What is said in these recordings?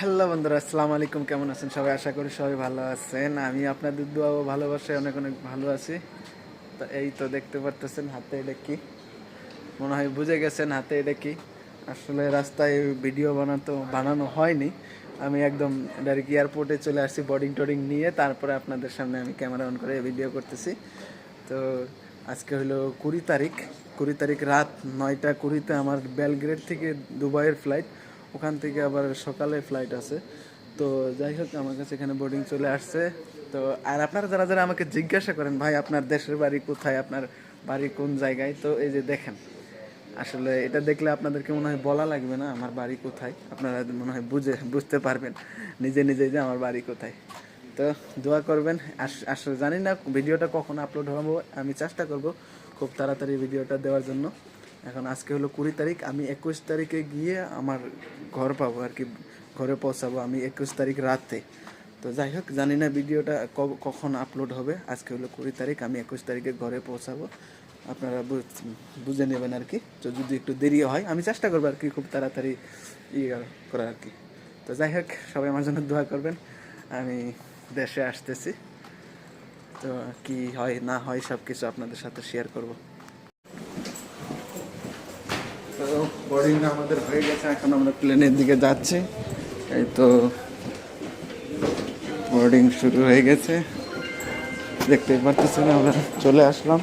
Hello বন্ধুরা, আসসালামু আলাইকুম। কেমন আছেন? সবাই আশা করি সবাই ভালো আছেন। আমি আপনাদের দোয়া ও ভালোবাসায় অনেক অনেক ভালো আছি। তো এই তো দেখতে পারতেছেন, হাতে এটা কি? মনে হয় বুঝে গেছেন হাতে এটা কি? আসলে রাস্তায় ভিডিও বানাতো, বানানো হয়নি। আমি একদম ডাইরেক্ট এয়ারপোর্টে চলে আসছি বোর্ডিং টোডিং নিয়ে। তারপরে আপনাদের সামনে আমি ক্যামেরা অন করে ভিডিও করতেছি। তো আজকে হলো কুড়ি তারিখ। কুড়ি তারিখ রাত নয়টা কুড়িতে আমার বেলগ্রেড থেকে দুবাইয়ের ফ্লাইট ওখান থেকে আবার সকালে ফ্লাইট আছে। তো যাই হোক, আমার কাছে এখানে বোর্ডিং চলে আসছে। তো আর আপনারা যারা যারা আমাকে জিজ্ঞাসা করেন, ভাই, আপনার দেশের বাড়ি কোথায়? আপনার বাড়ি কোন জায়গায়? তো এই যে দেখেন, আসলে এটা দেখলে আপনাদেরকে মনে হয় বলা লাগবে না, আমার বাড়ি কোথায়? আপনারা মনে হয় বুঝে, বুঝতে পারবেন নিজে নিজেই যে আমার বাড়ি কোথায়। তো দোয়া করবেন। আস- আসলে জানি না ভিডিওটা কখন আপলোড হব, আমি চেষ্টা করব খুব তাড়াতাড়ি ভিডিওটা দেওয়ার জন্য। এখন আজকে হলো কুড়ি তারিখ, আমি একুশ তারিখে গিয়ে আমার ঘর পাবো আর কি, ঘরে পৌঁছাবো আমি একুশ তারিখ রাতে। তো যাই হোক, জানি না ভিডিওটা কখন আপলোড হবে, আজকে হলো কুড়ি তারিখ, আমি একুশ তারিখে ঘরে পৌঁছাবো। আপনারা বুঝ- নেবেন আর কি, তো যদি একটু দেরি হয়, আমি চেষ্টা করব আর কি খুব তাড়াতাড়ি ইয়ে করার আর কি। তো যাই হোক, সবাই আমার জন্য দোয়া করবেন, আমি দেশে আসতেছি। তো কি হয় না হয় সব কিছু আপনাদের সাথে শেয়ার করব। তো বোর্ডিং আমাদের হয়ে গেছে এখন আমরা প্লেনের দিকে যাচ্ছি এই তো বোর্ডিং শুরু হয়ে গেছে দেখতেই পারতেছেন আমরা চলে আসলাম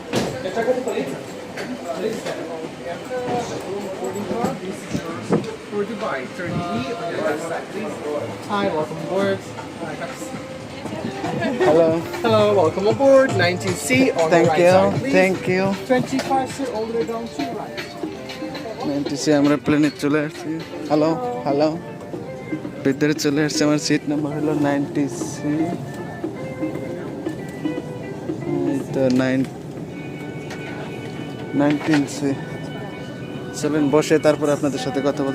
E. Hi, welcome aboard. Hello Hello, welcome aboard. 19C on thank the right you side, please. Thank you 25 sir, all the way down to right. Nineteen C আমরা প্লেনে চলে আসছি। হ্যালো হ্যালো ভিতরে চলে আসছে আমার সিট নাম্বার হলো ninety C. তো নাইন নাইনটিন সি। চলেন বসে তারপর আপনাদের সাথে কথা বল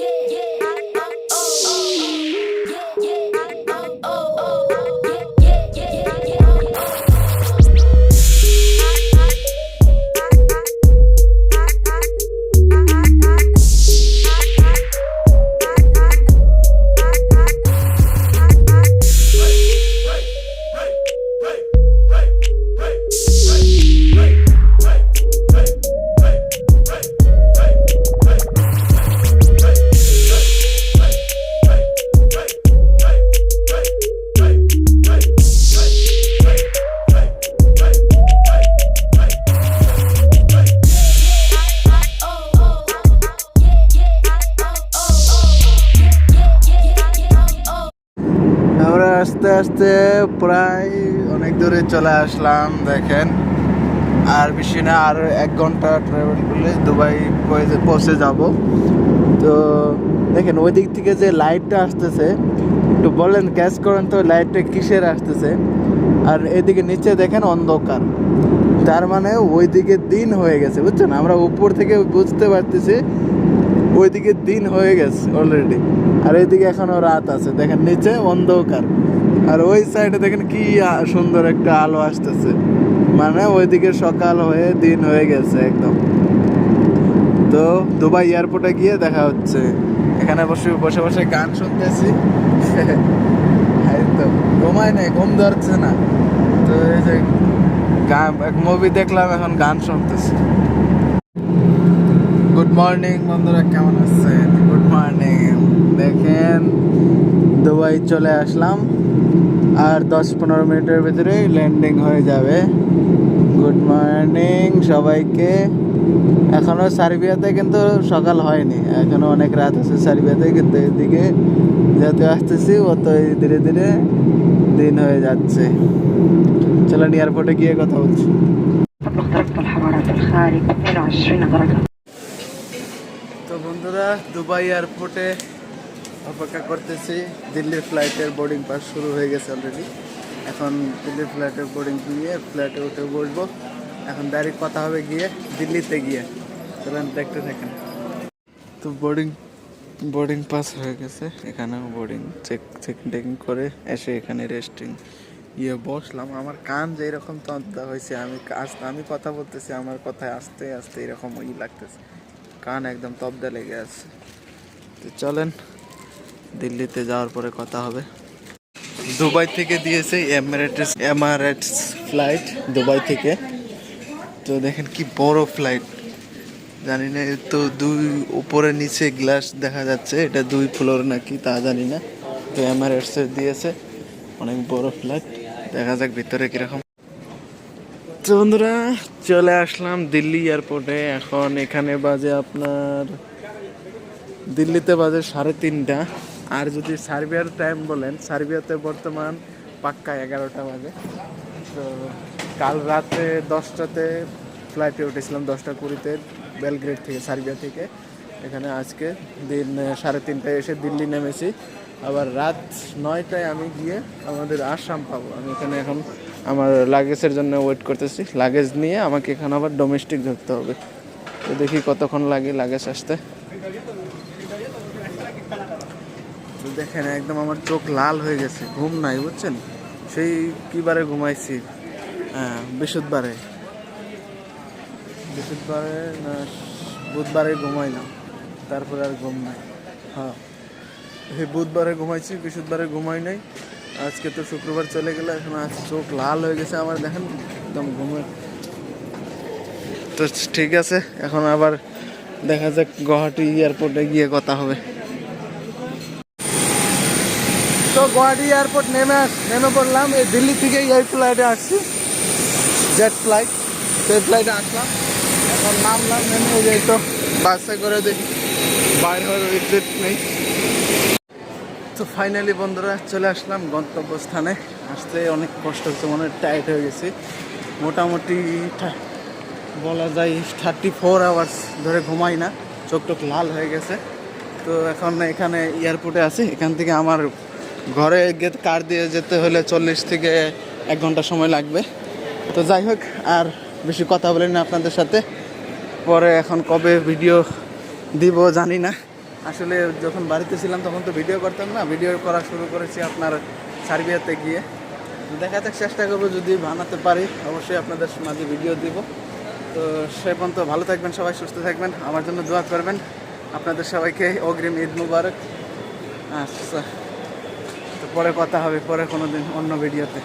আমরা আস্তে আস্তে প্রায় অনেক দূরে চলে আসলাম, দেখেন। আর বেশি না, আর এক ঘণ্টা ট্রাভেল করলে দুবাই পৌঁছে- যাব। তো দেখেন ওই দিক থেকে যে লাইটটা আসতেছে, একটু বলেন ক্যাচ করেন তো লাইটটা কিসের আসতেছে? আর এদিকে নিচে দেখেন অন্ধকার। তার মানে ওইদিকে দিন হয়ে গেছে, বুঝছেন? আমরা উপর থেকে বুঝতে পারতেছি, ওইদিকে দিন হয়ে গেছে অলরেডি আর এইদিকে এখনও রাত আছে, দেখেন নিচে অন্ধকার। আর ওই সাইডে দেখেন কি সুন্দর একটা আলো আসতেছে। মানে ওইদিকে সকাল হয়ে দিন হয়ে গেছে একদম। তো দুবাই এয়ারপোর্টে গিয়ে দেখা হচ্ছে। এখানে বসে বসে বসে গান শুনতেছি। তো, ঘুমায় নাই, ঘুম ধরছে না। তো এই যে গান, এক মুভি দেখলাম, এখন গান শুনতেছি। গুড মর্নিং বন্ধুরা, কেমন আছেন? মর্নিং দেখেন, দুবাই চলে আসলাম। আর দশ পনেরো মিনিটের ভিতরে ল্যান্ডিং হয়ে যাবে। গুড মর্নিং সবাইকে। এখনও সার্বিয়াতে কিন্তু সকাল হয়নি। এখনও অনেক রাত আছে সার্বিয়াতে, কিন্তু এদিকে যত আসতেছি অত ধীরে ধীরে দিন হয়ে যাচ্ছে। চলেন এয়ারপোর্টে গিয়ে কথা বলছি। বন্ধুরা, দুবাই এয়ারপোর্টে অপেক্ষা করতেছি। দিল্লির ফ্লাইটের বোর্ডিং পাস শুরু হয়ে গেছে অলরেডি এখন দিল্লির ফ্লাইটের বোর্ডিং নিয়ে ফ্লাইটে উঠে বসবো। এখন ডাইরেক্ট কথা হবে গিয়ে দিল্লিতে গিয়ে। চলেন দেখতে থাকেন। তো বোর্ডিং বোর্ডিং পাস হয়ে গেছে। এখানেও বোর্ডিং চেক চেক টেকিং করে এসে এখানে রেস্টিং ইয়ে বসলাম। আমার কান যে এরকম তন্তা হয়েছে, আমি আস- আমি কথা বলতেছি, আমার কথায় আস্তে আস্তে এরকম ই লাগতেছে। কান একদম তবদা লেগে আছে। তো চলেন, দিল্লিতে যাওয়ার পরে কথা হবে। দুবাই থেকে দিয়েছে এমারেটস এমারেটস ফ্লাইট দুবাই থেকে। তো দেখেন কি বড় ফ্লাইট জানি না তো দুই উপরে নিচে গ্লাস দেখা যাচ্ছে। এটা দুই ফ্লোর নাকি, তা জানি না। তো এমারেটস এর দিয়েছে। অনেক বড় ফ্লাইট দেখা যাক ভিতরে কীরকম তো বন্ধুরা, চলে আসলাম দিল্লি এয়ারপোর্টে। এখন এখানে বাজে আপনার, দিল্লিতে বাজে সাড়ে তিনটা। আর যদি সার্বিয়ার টাইম বলেন, সার্বিয়াতে বর্তমান পাক্কা এগারোটা বাজে। তো কাল রাতে দশটাতে ফ্লাইটে উঠেছিলাম, দশটা কুড়িতে বেলগ্রেড থেকে, সার্বিয়া থেকে। এখানে আজকে দিন সাড়ে তিনটায় এসে দিল্লি নেমেছি। আবার রাত নয়টায় আমি গিয়ে আমাদের আসাম পাবো। আমি এখানে এখন আমার লাগেজের জন্য ওয়েট করতেছি। লাগেজ নিয়ে আমাকে এখানে আবার ডোমেস্টিক ধরতে হবে। তো দেখি কতক্ষণ লাগে লাগেজ আসতে। দেখেন, একদম আমার চোখ লাল হয়ে গেছে, ঘুম নাই, বুঝছেন? সেই কিবারে ঘুমাইছি? হ্যাঁ বৃহস্পতিবারে। বৃহস্পতিবারে না, বুধবারে ঘুমাই না তারপরে আর ঘুম নাই। হ্যাঁ বুধবারে ঘুমাইছি, বৃহস্পতিবারে ঘুমাই নাই। আজকে তো শুক্রবার চলে গেলে, এখন আজ চোখ লাল হয়ে গেছে আমার, দেখেন একদম ঘুমে তো ঠিক আছে, এখন আবার দেখা যাক গুয়াহাটি এয়ারপোর্টে গিয়ে কথা হবে। তো গুয়াহাটি এয়ারপোর্ট নেমে আস, নেমে পড়লাম, এই দিল্লি থেকে এই ফ্লাইটে আসছি। জেট ফ্লাইট সেই ফ্লাইটে আসলাম। এখন নামলাম, নেমে এই তো, বাসে করে দেখি, বাইরে হওয়ার উচিত নেই। তো ফাইনালি বন্ধুরা চলে আসলাম গন্তব্যস্থানে। আসতে অনেক কষ্ট হচ্ছে, মনে টাইট হয়ে গেছি। মোটামুটি বলা যায় থার্টি ফোর আওয়ার্স ধরে ঘুমাই না, চোখ টোক লাল হয়ে গেছে। তো এখন এখানে এয়ারপোর্টে আছি, এখান থেকে আমার ঘরে গেট কার দিয়ে যেতে হলে চল্লিশ থেকে এক ঘণ্টা সময় লাগবে। তো যাই হোক, আর বেশি কথা বলি না আপনাদের সাথে। পরে এখন কবে ভিডিও দিব জানি না। আসলে যখন বাড়িতে ছিলাম তখন তো ভিডিও করতাম না। ভিডিও করা শুরু করেছি আপনার সার্বিয়াতে গিয়ে। দেখা যাক, চেষ্টা করব যদি বানাতে পারি। অবশ্যই আপনাদের মাঝে ভিডিও দিব। তো সে পর্যন্ত ভালো থাকবেন, সবাই সুস্থ থাকবেন। আমার জন্য দোয়া করবেন। আপনাদের সবাইকে অগ্রিম ঈদ মুবারক। আচ্ছা তো পরে কথা হবে, পরে কোনো দিন অন্য ভিডিওতে